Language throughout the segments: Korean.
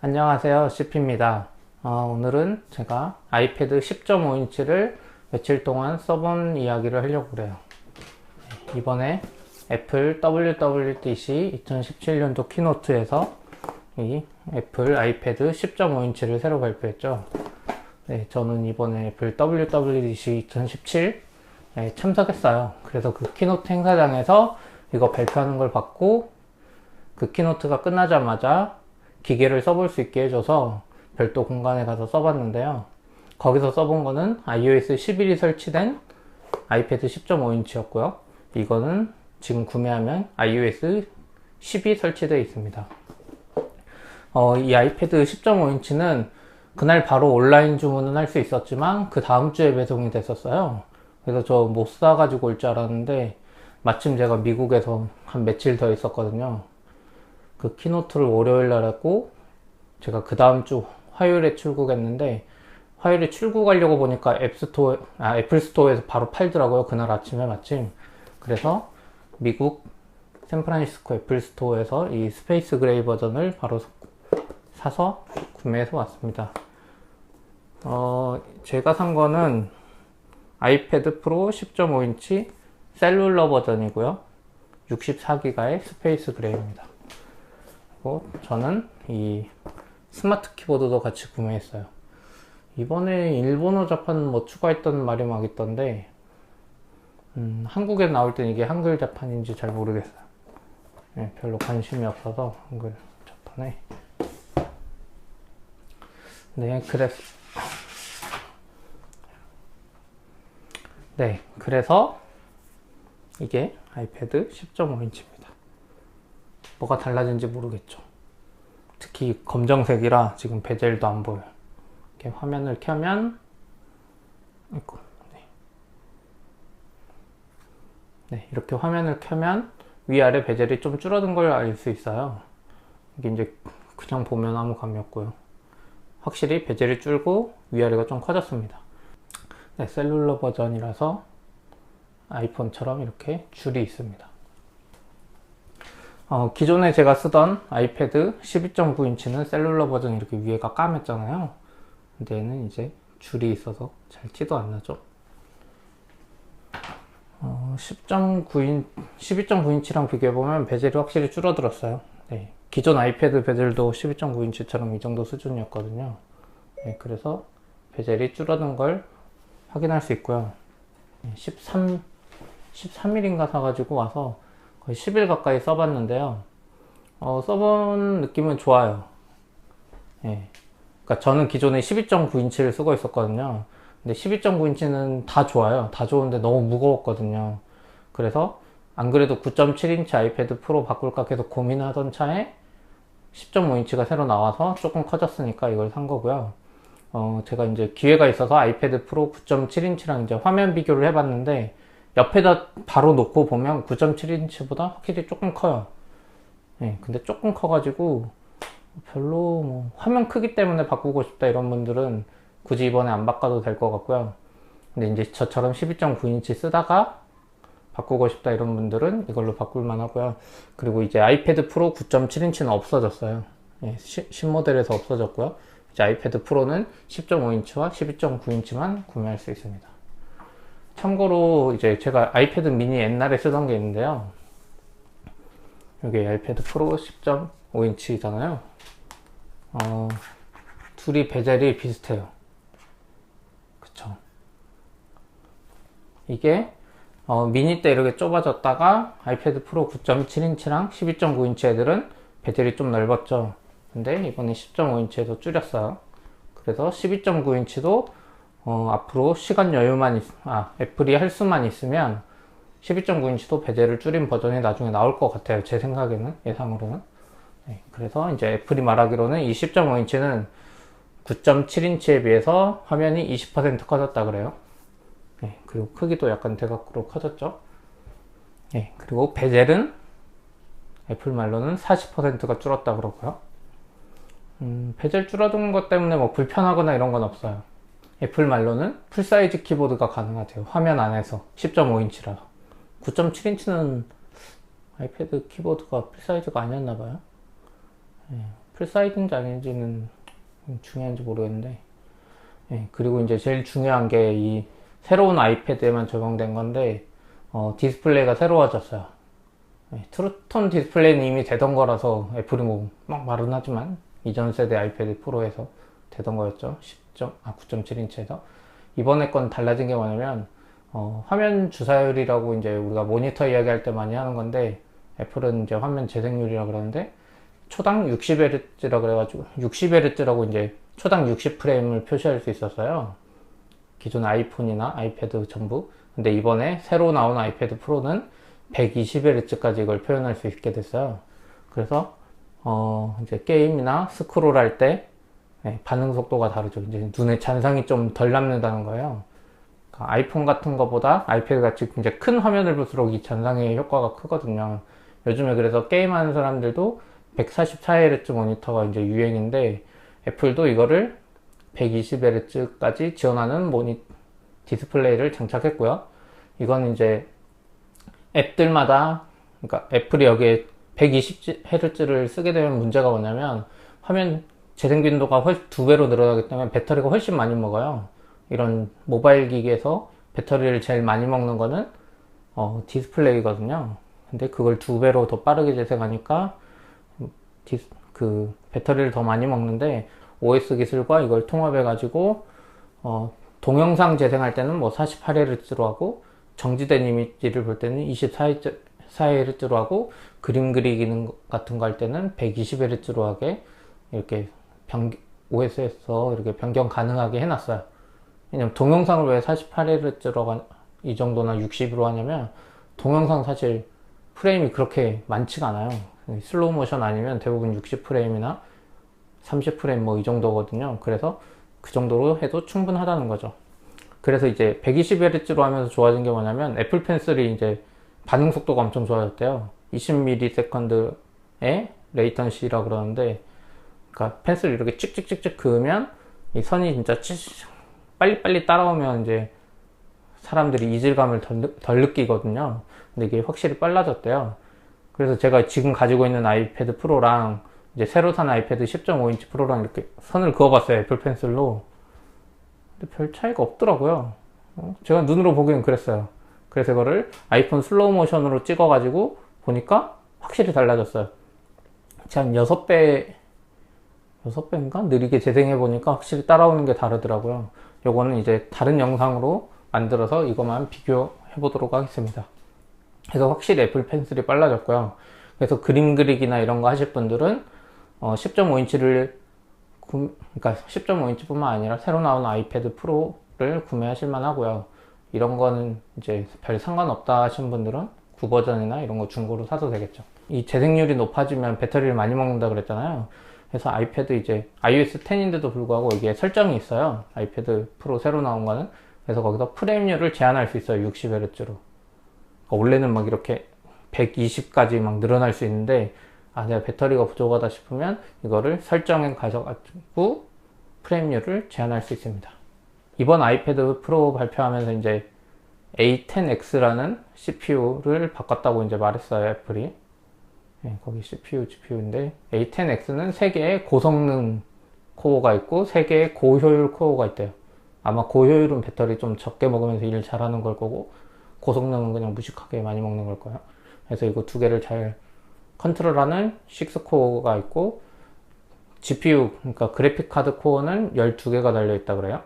안녕하세요. CP입니다. 어, 오늘은 제가 아이패드 10.5인치를 며칠 동안 써본 이야기를 하려고 그래요. 네, 이번에 애플 WWDC 2017년도 키노트에서 이 애플 아이패드 10.5인치를 새로 발표했죠. 네, 저는 이번에 애플 WWDC 2017 에 참석했어요. 그래서 그 키노트 행사장에서 이거 발표하는 걸 봤고 그 키노트가 끝나자마자 기계를 써볼 수 있게 해줘서 별도 공간에 가서 써봤는데요. 거기서 써본 거는 iOS 11이 설치된 아이패드 10.5인치였고요. 이거는 지금 구매하면 iOS 10이 설치되어 있습니다. 어, 이 아이패드 10.5인치는 그날 바로 온라인 주문은 할 수 있었지만 그 다음 주에 배송이 됐었어요. 그래서 저 못 사가지고 올 줄 알았는데 마침 제가 미국에서 한 며칠 더 있었거든요. 그 키노트를 월요일 날 했고 제가 그 다음 주 화요일에 출국했는데 화요일에 출국하려고 보니까 앱스토어 아 애플 스토어에서 바로 팔더라고요. 그날 아침에 마침. 그래서 미국 샌프란시스코 애플 스토어에서 이 스페이스 그레이 버전을 바로 사서 구매해서 왔습니다. 어 제가 산 거는 아이패드 프로 10.5인치 셀룰러 버전이고요. 64기가의 스페이스 그레이입니다 그리고 저는 이 스마트 키보드도 같이 구매했어요. 이번에 일본어 자판 뭐 추가했던 말이 막 있던데 음, 한국에 나올 땐 이게 한글 자판인지 잘 모르겠어요. 네, 별로 관심이 없어서 한글 자판에 네 그래서 네 그래서 이게 아이패드 10.5인치입니다. 뭐가 달라진지 모르겠죠. 특히 검정색이라 지금 베젤도 안 보여요. 이렇게 화면을 켜면 아이고, 네. 네, 이렇게 화면을 켜면 위아래 베젤이 좀 줄어든 걸 알 수 있어요. 이게 이제 그냥 보면 아무 감이 없고요. 확실히 베젤이 줄고 위아래가 좀 커졌습니다. 네, 셀룰러 버전이라서 아이폰처럼 이렇게 줄이 있습니다. 어, 기존에 제가 쓰던 아이패드 12.9인치는 셀룰러 버전 이렇게 위에가 까맸잖아요. 근데 얘는 이제 줄이 있어서 잘 티도 안 나죠. 어, 10.9인, 12.9인치랑 비교해보면 베젤이 확실히 줄어들었어요. 네. 기존 아이패드 베젤도 12.9인치처럼 이 정도 수준이었거든요. 네, 그래서 베젤이 줄어든 걸 확인할 수 있고요. 13, 13mm인가 사가지고 와서 거의 10일 가까이 써봤는데요. 어, 써본 느낌은 좋아요. 예. 그러니까 저는 기존에 12.9인치를 쓰고 있었거든요. 근데 12.9인치는 다 좋아요. 다 좋은데 너무 무거웠거든요. 그래서 안 그래도 9.7인치 아이패드 프로 바꿀까 계속 고민하던 차에 10.5인치가 새로 나와서 조금 커졌으니까 이걸 산 거고요. 어, 제가 이제 기회가 있어서 아이패드 프로 9.7인치랑 이제 화면 비교를 해봤는데 옆에다 바로 놓고 보면 9.7인치보다 확실히 조금 커요. 네, 근데 조금 커가지고 별로 뭐 화면 크기 때문에 바꾸고 싶다 이런 분들은 굳이 이번에 안 바꿔도 될 것 같고요. 근데 이제 저처럼 12.9인치 쓰다가 바꾸고 싶다 이런 분들은 이걸로 바꿀만 하고요. 그리고 이제 아이패드 프로 9.7인치는 없어졌어요. 예, 신모델에서 없어졌고요. 이제 아이패드 프로는 10.5인치와 12.9인치만 구매할 수 있습니다. 참고로 이제 제가 아이패드 미니 옛날에 쓰던 게 있는데요. 여기 아이패드 프로 10.5인치잖아요. 어, 둘이 베젤이 비슷해요. 그쵸. 이게 어, 미니 때 이렇게 좁아졌다가 아이패드 프로 9.7인치랑 12.9인치 애들은 베젤이 좀 넓었죠. 근데 이번에 10.5인치에서 줄였어요. 그래서 12.9인치도 어, 앞으로 시간 여유만 있, 아, 애플이 할 수만 있으면 12.9인치도 배제를 줄인 버전이 나중에 나올 것 같아요. 제 생각에는, 예상으로는. 네, 그래서 이제 애플이 말하기로는 이 10.5인치는 9.7인치에 비해서 화면이 20% 커졌다 그래요. 네, 그리고 크기도 약간 대각으로 커졌죠. 네, 그리고 베젤은 애플 말로는 40%가 줄었다 그러고요. 음, 베젤 줄어든 것 때문에 뭐 불편하거나 이런 건 없어요. 애플 말로는 풀사이즈 키보드가 가능하대요. 화면 안에서 10.5인치라. 9.7인치는 아이패드 키보드가 풀사이즈가 아니었나봐요. 네, 풀사이즈인지 아닌지는 중요한지 모르겠는데 예, 그리고 이제 제일 중요한 게 이 새로운 아이패드에만 적용된 건데 어, 디스플레이가 새로워졌어요 예, 트루톤 디스플레이는 이미 되던 거라서 애플이 뭐 막 말은 하지만 이전 세대 아이패드 프로에서 되던 거였죠 10점 아 9.7인치에서 이번에 건 달라진 게 뭐냐면 어, 화면 주사율이라고 이제 우리가 모니터 이야기할 때 많이 하는 건데 애플은 이제 화면 재생률이라 그러는데 초당 60Hz라 그래가지고 60Hz라고 이제 초당 60프레임을 표시할 수 있었어요. 기존 아이폰이나 아이패드 전부. 근데 이번에 새로 나온 아이패드 프로는 120Hz까지 이걸 표현할 수 있게 됐어요. 그래서 어 이제 게임이나 스크롤 할 때 반응 속도가 다르죠. 이제 눈에 잔상이 좀 덜 남는다는 거예요. 그러니까 아이폰 같은 거보다 아이패드 같이 이제 큰 화면을 볼수록 이 잔상의 효과가 크거든요. 요즘에 그래서 게임하는 사람들도 144Hz 모니터가 이제 유행인데 애플도 이거를 120Hz까지 지원하는 모니 디스플레이를 장착했고요. 이건 이제 앱들마다 그러니까 애플이 여기에 120Hz를 쓰게 되면 문제가 뭐냐면 화면 재생 빈도가 훨씬 두 배로 늘어나기 때문에 배터리가 훨씬 많이 먹어요. 이런 모바일 기기에서 배터리를 제일 많이 먹는 거는 어, 디스플레이거든요. 근데 그걸 두 배로 더 빠르게 재생하니까 디스, 그 배터리를 더 많이 먹는데 OS 기술과 이걸 통합해 가지고 어, 동영상 재생할 때는 뭐 48Hz로 하고 정지된 이미지를 볼 때는 24Hz로 하고 그림 그리기는 같은 거 할 때는 120Hz로 하게 이렇게 변, OS에서 이렇게 변경 가능하게 해놨어요. 왜냐면 동영상을 왜 48Hz로 이 정도나 60으로 하냐면 동영상 사실 프레임이 그렇게 많지가 않아요. 슬로우 모션 아니면 대부분 60프레임이나 30프레임 뭐 이 정도거든요. 그래서 그 정도로 해도 충분하다는 거죠. 그래서 이제 120Hz로 하면서 좋아진 게 뭐냐면 애플 펜슬이 이제 반응 속도가 엄청 좋아졌대요. 20ms의 레이턴시라 그러는데 그러니까 펜슬 이렇게 찍찍찍찍 그으면 이 선이 진짜 빨리빨리 따라오면 이제 사람들이 이질감을 덜, 덜 느끼거든요. 근데 이게 확실히 빨라졌대요. 그래서 제가 지금 가지고 있는 아이패드 프로랑 이제 새로 산 아이패드 10.5인치 프로랑 이렇게 선을 그어봤어요. 애플 펜슬로. 근데 별 차이가 없더라고요. 어? 제가 눈으로 보기엔 그랬어요. 그래서 이거를 아이폰 슬로우 모션으로 찍어가지고 보니까 확실히 달라졌어요. 한 6배, 6배인가? 느리게 재생해 보니까 확실히 따라오는 게 다르더라고요. 요거는 이제 다른 영상으로 만들어서 이것만 비교해 보도록 하겠습니다. 그래서 확실히 애플 펜슬이 빨라졌고요. 그래서 그림 그리기나 이런 거 하실 분들은 어 10.5인치를 구, 그러니까 10.5인치뿐만 아니라 새로 나온 아이패드 프로를 구매하실 만하고요. 이런 거는 이제 별 상관없다 하신 분들은 9버전이나 이런 거 중고로 사도 되겠죠. 이 재생률이 높아지면 배터리를 많이 먹는다 그랬잖아요. 그래서 아이패드 이제 iOS 10인데도 불구하고 이게 설정이 있어요. 아이패드 프로 새로 나온 거는. 그래서 거기서 프레임률을 제한할 수 있어요. 60Hz로. 그러니까 원래는 막 이렇게 120까지 막 늘어날 수 있는데 아 내가 배터리가 부족하다 싶으면 이거를 설정에 가져가지고 프레임률을 제한할 수 있습니다. 이번 아이패드 프로 발표하면서 이제 A10X라는 CPU를 바꿨다고 이제 말했어요, 애플이. 네, 거기 CPU, GPU인데 A10X는 3개의 고성능 코어가 있고 3개의 고효율 코어가 있대요. 아마 고효율은 배터리 좀 적게 먹으면서 일 잘하는 걸 거고 고성능은 그냥 무식하게 많이 먹는 걸 거예요. 그래서 이거 두 개를 잘 컨트롤하는 6코어가 있고 GPU, 그러니까 그래픽 카드 코어는 12개가 달려 있다 그래요.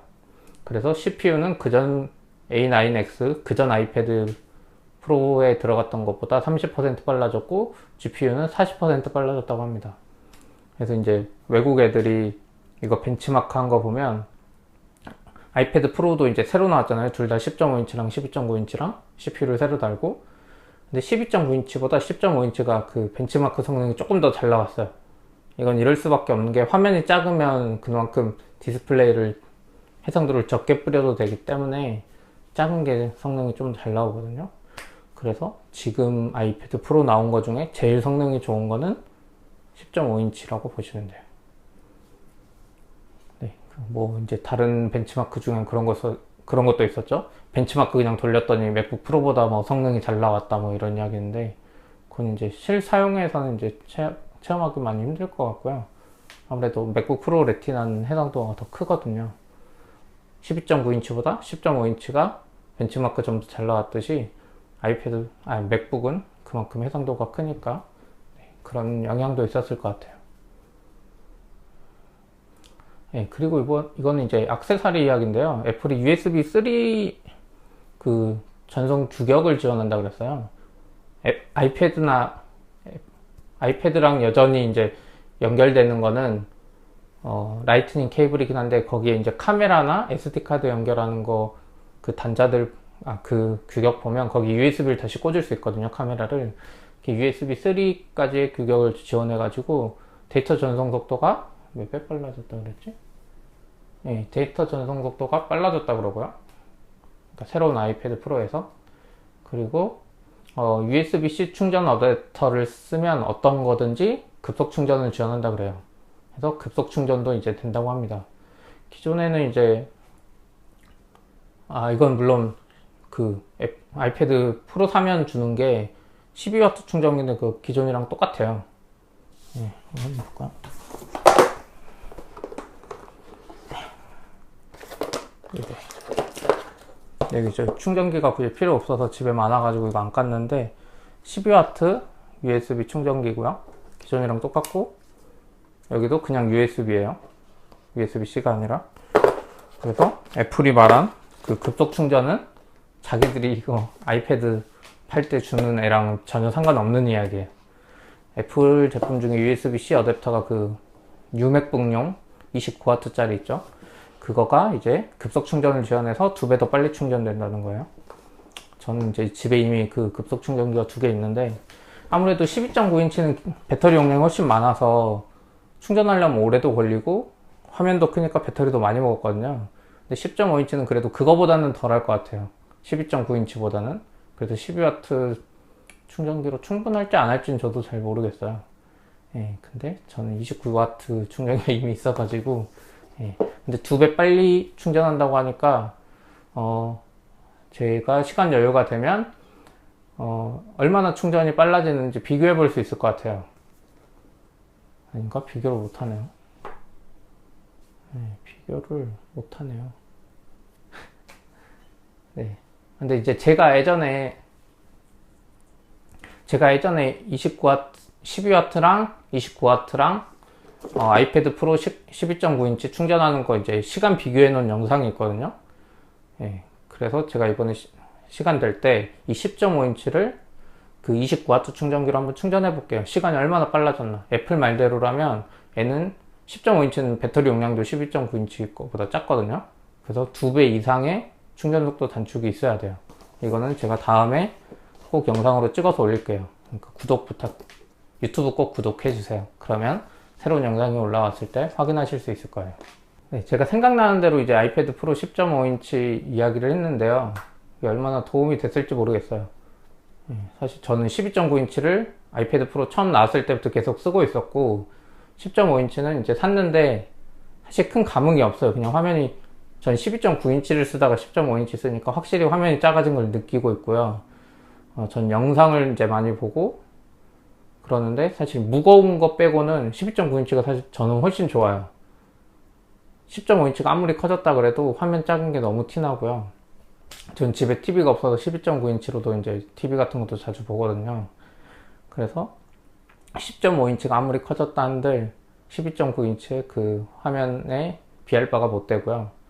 그래서 CPU는 그전 A9X, 그전 아이패드 프로에 들어갔던 것보다 30% 빨라졌고 GPU는 40% 빨라졌다고 합니다. 그래서 이제 외국 애들이 이거 벤치마크 한 거 보면 아이패드 프로도 이제 새로 나왔잖아요. 둘 다 10.5인치랑 12.9인치랑 CPU를 새로 달고 근데 12.9인치보다 10.5인치가 그 벤치마크 성능이 조금 더 잘 나왔어요. 이건 이럴 수밖에 없는 게 화면이 작으면 그만큼 디스플레이를 해상도를 적게 뿌려도 되기 때문에 작은 게 성능이 좀 잘 나오거든요. 그래서 지금 아이패드 프로 나온 것 중에 제일 성능이 좋은 거는 10.5인치라고 보시면 돼요. 네, 뭐 이제 다른 벤치마크 중엔 그런 것 그런 것도 있었죠. 벤치마크 그냥 돌렸더니 맥북 프로보다 뭐 성능이 잘 나왔다 뭐 이런 이야기인데 그건 이제 실사용에서는 이제 체험하기 많이 힘들 것 같고요. 아무래도 맥북 프로 레티나는 해상도가 더 크거든요. 12.9인치보다 10.5인치가 벤치마크 좀더잘 나왔듯이 아이패드, 아 맥북은 그만큼 해상도가 크니까 네, 그런 영향도 있었을 것 같아요. 네, 그리고 이번, 이거는 이제 악세사리 이야기인데요. 애플이 USB 3 그 전송 규격을 지원한다 그랬어요. 애, 아이패드나 아이패드랑 여전히 이제 연결되는 거는 어, 라이트닝 케이블이긴 한데 거기에 이제 카메라나 SD 카드 연결하는 거 그 단자들 아 그 규격 보면 거기 USB를 다시 꽂을 수 있거든요 카메라를 USB 3까지의 규격을 지원해 가지고 데이터 전송 속도가 몇 배 빨라졌다 그랬지? 네, 데이터 전송 속도가 빨라졌다 그러고요. 그러니까 새로운 아이패드 프로에서 그리고 어, USB-C 충전 어댑터를 쓰면 어떤 거든지 급속 충전을 지원한다 그래요. 그래서 급속 충전도 이제 된다고 합니다. 기존에는 이제 아 이건 물론 그 앱, 아이패드 프로 사면 주는 게 12W 충전기인데 그 기존이랑 똑같아요. 네, 한번 볼까? 이게 여기 저 충전기가 굳이 필요 없어서 집에 많아가지고 이거 안 깠는데 12W USB 충전기고요. 기존이랑 똑같고 여기도 그냥 USB예요. USB-C가 아니라 그래서 애플이 말한 그 급속 충전은 자기들이 이거 아이패드 팔 때 주는 애랑 전혀 상관없는 이야기예요. 애플 제품 중에 USB-C 어댑터가 그 뉴맥북용 29W짜리 있죠. 그거가 이제 급속 충전을 지원해서 두 배 더 빨리 충전된다는 거예요. 저는 이제 집에 이미 그 급속 충전기가 두 개 있는데 아무래도 12.9인치는 배터리 용량이 훨씬 많아서 충전하려면 오래도 걸리고 화면도 크니까 배터리도 많이 먹었거든요. 근데 10.5인치는 그래도 그거보다는 덜 할 것 같아요. 12.9인치보다는. 그래도 12W 충전기로 충분할지 안 할지는 저도 잘 모르겠어요. 예, 근데 저는 29W 충전기가 이미 있어가지고, 예. 근데 두 배 빨리 충전한다고 하니까, 어, 제가 시간 여유가 되면, 어, 얼마나 충전이 빨라지는지 비교해 볼 수 있을 것 같아요. 아닌가? 비교를 못하네요. 네, 비교를 못하네요. 네. 근데 이제 제가 예전에, 제가 예전에 29W, 12W랑 29W랑 어, 아이패드 프로 12.9인치 충전하는 거 이제 시간 비교해 놓은 영상이 있거든요. 예. 그래서 제가 이번에 시, 간 될 때 이 10.5인치를 그 29W 충전기로 한번 충전해 볼게요. 시간이 얼마나 빨라졌나. 애플 말대로라면 얘는 10.5인치는 배터리 용량도 12.9인치 거보다 작거든요. 그래서 두 배 이상의 충전 속도 단축이 있어야 돼요. 이거는 제가 다음에 꼭 영상으로 찍어서 올릴게요. 그러니까 구독 부탁, 유튜브 꼭 구독해 주세요. 그러면 새로운 영상이 올라왔을 때 확인하실 수 있을 거예요. 네, 제가 생각나는 대로 이제 아이패드 프로 10.5인치 이야기를 했는데요. 얼마나 도움이 됐을지 모르겠어요. 네, 사실 저는 12.9인치를 아이패드 프로 처음 나왔을 때부터 계속 쓰고 있었고 10.5인치는 이제 샀는데 사실 큰 감흥이 없어요. 그냥 화면이 전 12.9인치를 쓰다가 10.5인치 쓰니까 확실히 화면이 작아진 걸 느끼고 있고요. 어, 전 영상을 이제 많이 보고 그러는데 사실 무거운 거 빼고는 12.9인치가 사실 저는 훨씬 좋아요. 10.5인치가 아무리 커졌다 그래도 화면 작은 게 너무 티나고요. 전 집에 TV가 없어서 12.9인치로도 이제 TV 같은 것도 자주 보거든요. 그래서 10.5인치가 아무리 커졌다 한들 12.9인치의 그 화면에 비할 바가 못 되고요.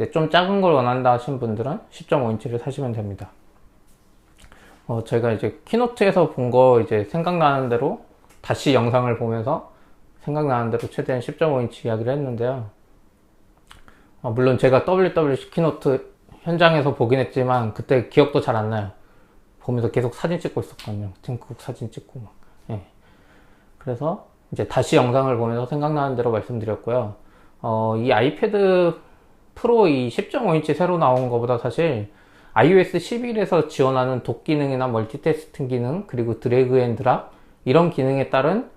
근데 좀 작은 걸 원한다 하신 분들은 10.5인치를 사시면 됩니다. 어, 제가 이제 키노트에서 본 거 이제 생각나는 대로 다시 영상을 보면서 생각나는 대로 최대한 10.5인치 이야기를 했는데요. 어, 물론 제가 WWC 키노트 현장에서 보긴 했지만 그때 기억도 잘 안 나요. 보면서 계속 사진 찍고 있었거든요. 팀쿡 사진 찍고 막. 예. 그래서 이제 다시 영상을 보면서 생각나는 대로 말씀드렸고요. 어, 이 아이패드 프로 이 10.5인치 새로 나온 것보다 사실 iOS 11에서 지원하는 독 기능이나 멀티태스킹 기능 그리고 드래그 앤 드랍 이런 기능에 따른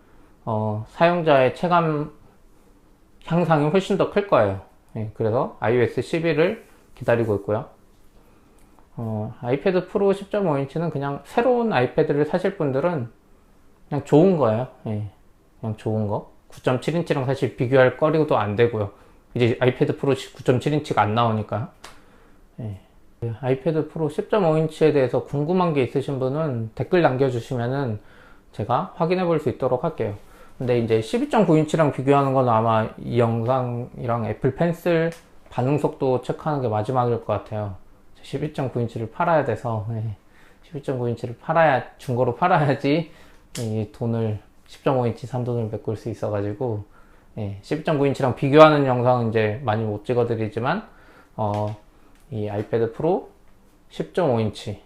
어, 사용자의 체감 향상이 훨씬 더 클 거예요. 예, 그래서 iOS 11을 기다리고 있고요. 어, 아이패드 프로 10.5인치는 그냥 새로운 아이패드를 사실 분들은 그냥 좋은 거예요. 예, 그냥 좋은 거. 9.7인치랑 사실 비교할 거리도 안 되고요. 이제 아이패드 프로 9.7인치가 안 나오니까. 예. 아이패드 프로 10.5인치에 대해서 궁금한 게 있으신 분은 댓글 남겨주시면은 제가 확인해 볼 수 있도록 할게요. 근데 이제 12.9인치랑 비교하는 건 아마 이 영상이랑 애플 펜슬 반응 속도 체크하는 게 마지막일 것 같아요. 11.9인치를 팔아야 돼서, 예. 11.9인치를 팔아야, 중고로 팔아야지 이 돈을 10.5인치 산 돈을 메꿀 수 있어 가지고, 예. 12.9인치랑 비교하는 영상은 이제 많이 못 찍어드리지만, 어, 이 아이패드 프로 10.5인치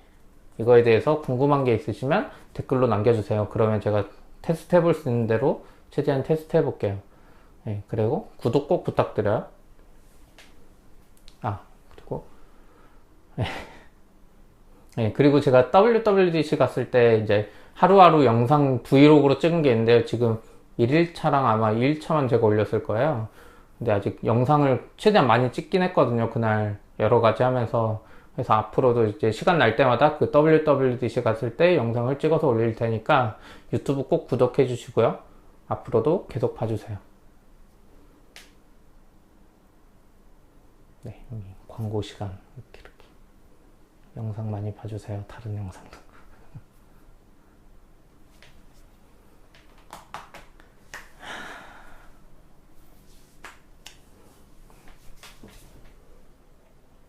이거에 대해서 궁금한 게 있으시면 댓글로 남겨주세요. 그러면 제가 테스트 해볼 수 있는 대로 최대한 테스트 해볼게요. 예, 그리고 구독 꼭 부탁드려요. 아, 그리고 예. 예, 그리고 제가 WWDC 갔을 때 이제 하루하루 영상 브이로그로 찍은 게 있는데요. 지금 1일차랑 아마 2일차만 제가 올렸을 거예요. 근데 아직 영상을 최대한 많이 찍긴 했거든요. 그날 여러 가지 하면서. 그래서 앞으로도 이제 시간 날 때마다 그 WWDC 갔을 때 영상을 찍어서 올릴 테니까 유튜브 꼭 구독해 주시고요. 앞으로도 계속 봐주세요. 네, 광고 시간 이렇게 이렇게 영상 많이 봐주세요. 다른 영상도.